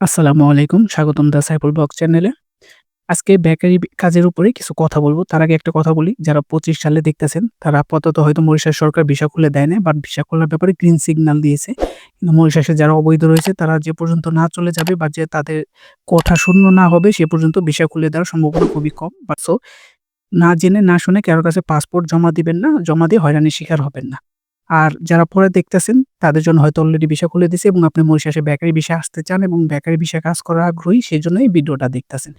আসসালামু আলাইকুম। স্বাগতম দা সাইফুল ব্লগ চ্যানেলে। আজকে বেকারি কাজের উপরে কিছু কথা বলব তার আগে একটা কথা বলি, যারা ২৫ সালে দেখতেছেন, তারা আপাতত হয়তো মরিশাস সরকার ভিসা খুলে দেয় না বাট ভিসা খোলার ব্যাপারে গ্রিন সিগন্যাল দিয়েছে। কিন্তু মরিশাসে যারা অবৈধ রয়েছে, তারা যে পর্যন্ত না চলে যাবে বা যে তাদের কথা শূন্য না হবে, সে পর্যন্ত ভিসা খুলে দেওয়ার সম্ভাবনা খুবই কম। বাট সো না জেনে না শুনে কারোর কাছে পাসপোর্ট জমা দিবেন না। জমা দিয়ে হয়রানির শিকার হবেন না। আর যারা পরে দেখতেছেন, তাদের জন্য হয়তো অলরেডি বিষয় খুলে দিছে এবং আপনি মরিশাসে বেকারি বিষয়ে আসতে চান এবং বেকারি বিষয়ে কাজ করার আগ্রহী, সেই জন্য এই ভিডিওটা দেখতেছেন।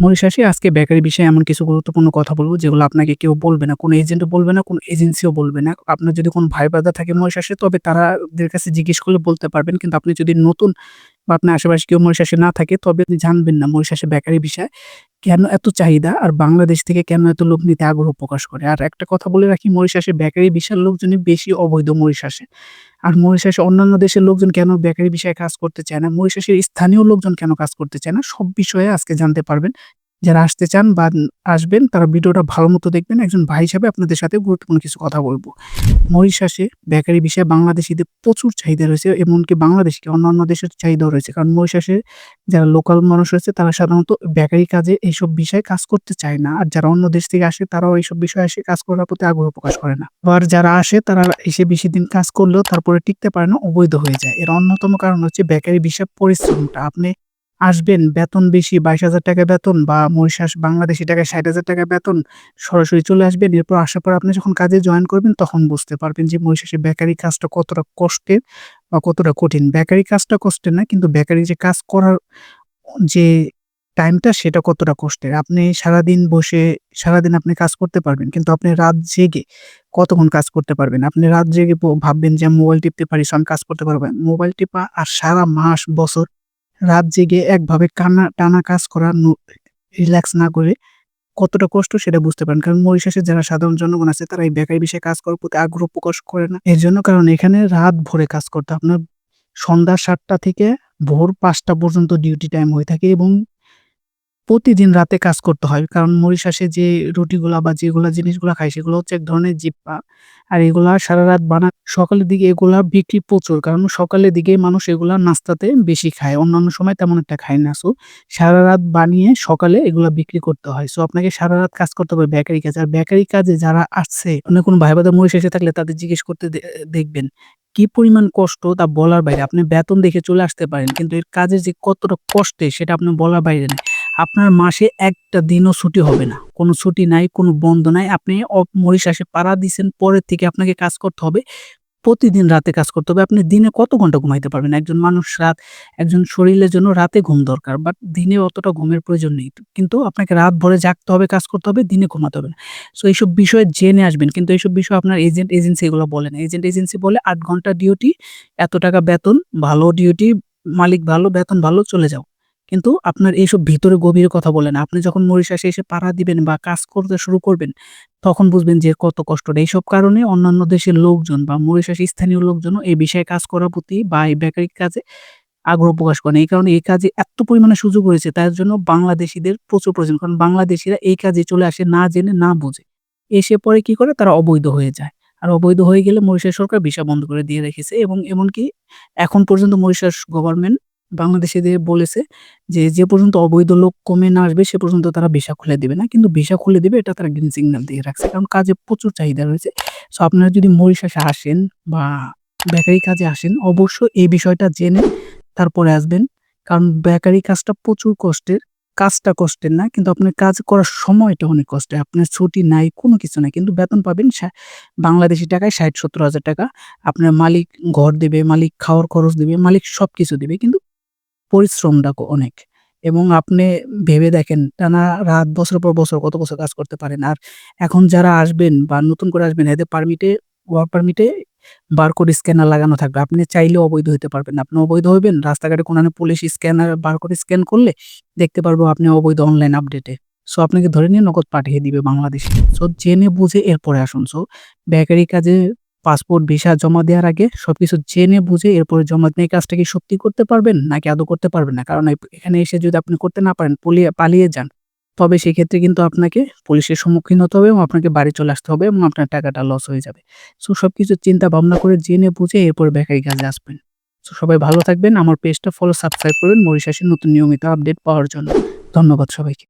মরিশাসে আজকে বেকারি বিষয়ে এমন কিছু গুরুত্বপূর্ণ কথা বলব যেগুলো আপনাকে কেউ বলবে না। কোনো এজেন্টও বলবে না, কোনো এজেন্সিও বলবে না। আপনার যদি কোনো ভাই ব্রাদার থাকে মরিশাসে, তবে তারাদের কাছে জিজ্ঞেস করলে বলতে পারবেন। কিন্তু আপনি যদি নতুন বা আপনার আশেপাশে কেউ মরিশাসে না থাকে, তবে আপনি জানবেন না মরিশাসে বেকারি বিষয় কেন এত চাহিদা আর বাংলাদেশ থেকে কেন এত লোক নিতে আগ্রহ প্রকাশ করে। আর একটা কথা বলে রাখি, মরিশাসে বেকারি বিষয়ের লোকজনই বেশি অবৈধ মরিশাসে। আর মরিশাসে অন্যান্য দেশের লোকজন কেন বেকারি বিষয়ে কাজ করতে চায় না, মরিশাসের স্থানীয় লোকজন কেন কাজ করতে চায় না, সব বিষয়ে আজকে জানতে পারবেন। যারা আসতে চান বা আসবেন, তারা ভিডিওটা ভালো মতো দেখবেন। একজন ভাই হিসাবে আপনাদের সাথে গুরুত্বপূর্ণ কিছু কথা বলব মরিশাসে বেকারি ভিসায় বাংলাদেশিদের প্রচুর চাহিদা রয়েছে। এমনকি বাংলাদেশ কি অন্যান্য দেশের চাহিদাও রয়েছে। কারণ মরিশাসে যারা লোকাল মানুষ রয়েছে, তারা সাধারণত বেকারি কাজে এইসব বিষয়ে কাজ করতে চায় না। আর যারা অন্য দেশ থেকে আসে, তারাও এইসব বিষয়ে এসে কাজ করার প্রতি আগ্রহ প্রকাশ করে না। আবার যারা আসে, তারা এসে বেশি দিন কাজ করলেও তারপরে টিকতে পারে না, অবৈধ হয়ে যায়। এর অন্যতম কারণ হচ্ছে বেকারি ভিসার পরিশ্রমটা। আপনি আসবেন, বেতন বেশি ৳২২,০০০ বেতন বা মরিশাস বাংলাদেশী টাকায় ৳৬০,০০০ বেতন, সরাসরি চলে আসবেন। এরপর আসার পর আপনি যখন কাজে জয়েন করবেন, তখন বুঝতে পারবেন যে মরিশাসে বেকারি কাজটা কতটা কষ্টের বা কতটা কঠিন। বেকারি কাজটা কষ্টের না, কিন্তু বেকারি যে কাজ করার যে টাইমটা, সেটা কতটা কষ্টের। আপনি সারাদিন বসে সারাদিন আপনি কাজ করতে পারবেন। কিন্তু আপনি রাত জেগে কতক্ষণ কাজ করতে পারবেন? আপনি রাত জেগে ভাববেন যে মোবাইল টিপতে পারি, সো আমি কাজ করতে পারবেন মোবাইল টিপা আর সারা মাস, বছর রাত জেগে একভাবে কানা টানা কাজ করা, রিল্যাক্স না করে কতটা কষ্ট সেটা বুঝতে পারেন। কারণ মরিশাসে যারা সাধারণ জনগণ আছে, তারা এই বেকারি বিষয়ে কাজ করার প্রতি আগ্রহ প্রকাশ করে না। এর জন্য কারণ এখানে রাত ভোরে কাজ করতে আপনার সন্ধ্যা সাতটা থেকে ভোর ৫ঃ০০ পর্যন্ত ডিউটি টাইম হয়ে থাকে এবং প্রতিদিন রাতে কাজ করতে হয়। কারণ মরিশাসে যে রুটিগুলা বা যেগুলা জিনিসগুলা খায়, সেগুলো হচ্ছে এক ধরনের জিপ্পা আর এগুলা সারারাত বানা সকালের দিকে এগুলা বিক্রি প্রচুর। কারণ সকালের দিকে মানুষ এগুলা নাস্তাতে বেশি খায়। অন্যান্য সময় তেমন একটা খায় না। সো সারারাত বানিয়ে সকালে এগুলা বিক্রি করতে হয়। সো আপনাকে সারারাত কাজ করতে হবে বেকারি কাজ আর বেকারি কাজে যারা আসছে, অন্য কোনো ভাই ব্রাদার মরিশাসে থাকলে তাদের জিজ্ঞেস করতে দেখবেন। কি পরিমাণ কষ্ট তা বলার বাইরে। আপনি বেতন দেখে চলে আসতে পারেন। কিন্তু এর কাজের যে কতটা কষ্টে সেটা আপনার বলার বাইরে নাই। আপনার মাসে একটা দিনও ছুটি হবে না। কোনো ছুটি নাই, কোনো বন্ধ নাই। আপনি মরিশাসে পাড়া দিছেন, পরের থেকে আপনাকে কাজ করতে হবে। প্রতিদিন রাতে কাজ করতে হবে। আপনি দিনে কত ঘণ্টা ঘুমাইতে পারবেন? একজন মানুষ রাত একজন শরীরের জন্য রাতে ঘুম দরকার। বাট দিনে অতটা ঘুমের প্রয়োজন নেই। কিন্তু আপনাকে রাত ভরে জাগতে হবে, কাজ করতে হবে, দিনে ঘুমাতে হবে না। সো এইসব বিষয়ে জেনে আসবেন। কিন্তু এইসব বিষয় আপনার এজেন্ট, এজেন্সি এগুলো বলে না। এজেন্ট, এজেন্সি বলে আট ঘণ্টা ডিউটি, এত টাকা বেতন, ভালো ডিউটি, মালিক ভালো, বেতন ভালো, চলে যাও। কিন্তু আপনার এইসব ভিতরে গভীরে কথা বলেন আপনি যখন মরিশাসে এসে পাড়া দিবেন বা কাজ করতে শুরু করবেন, তখন বুঝবেন যে কত কষ্টটা। এইসব কারণে অন্যান্য দেশের লোকজন বা মরিশাসের স্থানীয় লোকজনও এই বিষয়ে কাজ করার প্রতি বা এই বেকারি কাজে আগ্রহ প্রকাশ করেন এই কারণে এই কাজে এত পরিমাণে সুযোগ রয়েছে, তার জন্য বাংলাদেশিদের প্রচুর প্রয়োজন। কারণ বাংলাদেশিরা এই কাজে চলে আসে না জেনে, না বুঝে। এসে পরে কি করে? তারা অবৈধ হয়ে যায়। আর অবৈধ হয়ে গেলে মরিশাস সরকার ভিসা বন্ধ করে দিয়ে রেখেছে এবং এমনকি এখন পর্যন্ত মরিশাস গভর্নমেন্ট বাংলাদেশিদের বলেছে যে, যে পর্যন্ত অবৈধ লোক কমে না আসবে, সে পর্যন্ত তারা ভিসা খুলে দিবে না। কিন্তু ভিসা খুলে দিবে, এটা তারা গ্রিন সিগন্যাল দিয়ে রাখছে। কারণ কাজে প্রচুর চাহিদা রয়েছে। সো আপনারা যদি মরিশাসে আসেন বা বেকারি কাজে আসেন, অবশ্যই এই বিষয়টা জেনে তারপরে আসবেন। কারণ বেকারি কাজটা প্রচুর কষ্টের। কাজটা কষ্টের না, কিন্তু আপনার কাজ করার সময়টা অনেক কষ্টের। আপনার ছুটি নাই, কোনো কিছু নাই। কিন্তু বেতন পাবেন বাংলাদেশি টাকায় ষাট সত্তর হাজার টাকা আপনার মালিক ঘর দেবে মালিক খাওয়ার খরচ দেবে মালিক সব কিছু দেবে কিন্তু পরিশ্রমটা অনেক। এবং আপনি ভেবে দেখেন, টানা রাত বছর পর বছর কত বছর কাজ করতে পারেন। আর এখন যারা আসবেন বা নতুন করে আসবেন, এদের পারমিটে ওয়ার্ক পারমিটে বারকোড স্ক্যানার লাগানো থাকবে। আপনি চাইলেও অবৈধ হতে পারবেন আপনি অবৈধ হইবেন, রাস্তাঘাটে কোনানে পুলিশ স্ক্যানার বারকোড স্ক্যান করলে দেখতে পারব আপনি অবৈধ অনলাইন আপডেটে। সো আপনাকে ধরে নিয়ে নগদ পাঠিয়ে দিবে বাংলাদেশে। সো জেনে বুঝে এরপরে আসুন। সো বেকারি কাজে পাসপোর্ট, ভিসা জমা দেওয়ার আগে সবকিছু জেনে বুঝে এরপরে জমা। এই কাজটা কি সত্যি করতে পারবেন? নাকি আদৌ করতে পারবেন না? কারণ এখানে এসে যদি আপনি করতে না পারেন, পলিয়ে পালিয়ে যান, তবে সেক্ষেত্রে কিন্তু আপনাকে পুলিশের সম্মুখীন হতে হবে এবং আপনাকে বাড়ি চলে আসতে হবে এবং আপনার টাকাটা লস হয়ে যাবে। সো সবকিছু চিন্তা ভাবনা করে জেনে বুঝে এরপর বেকারি কাজে আসবেন। সো সবাই ভালো থাকবেন আমার পেজটা ফলো সাবস্ক্রাইব করবেন মরিশাসের নতুন নিয়মিত আপডেট পাওয়ার জন্য ধন্যবাদ সবাইকে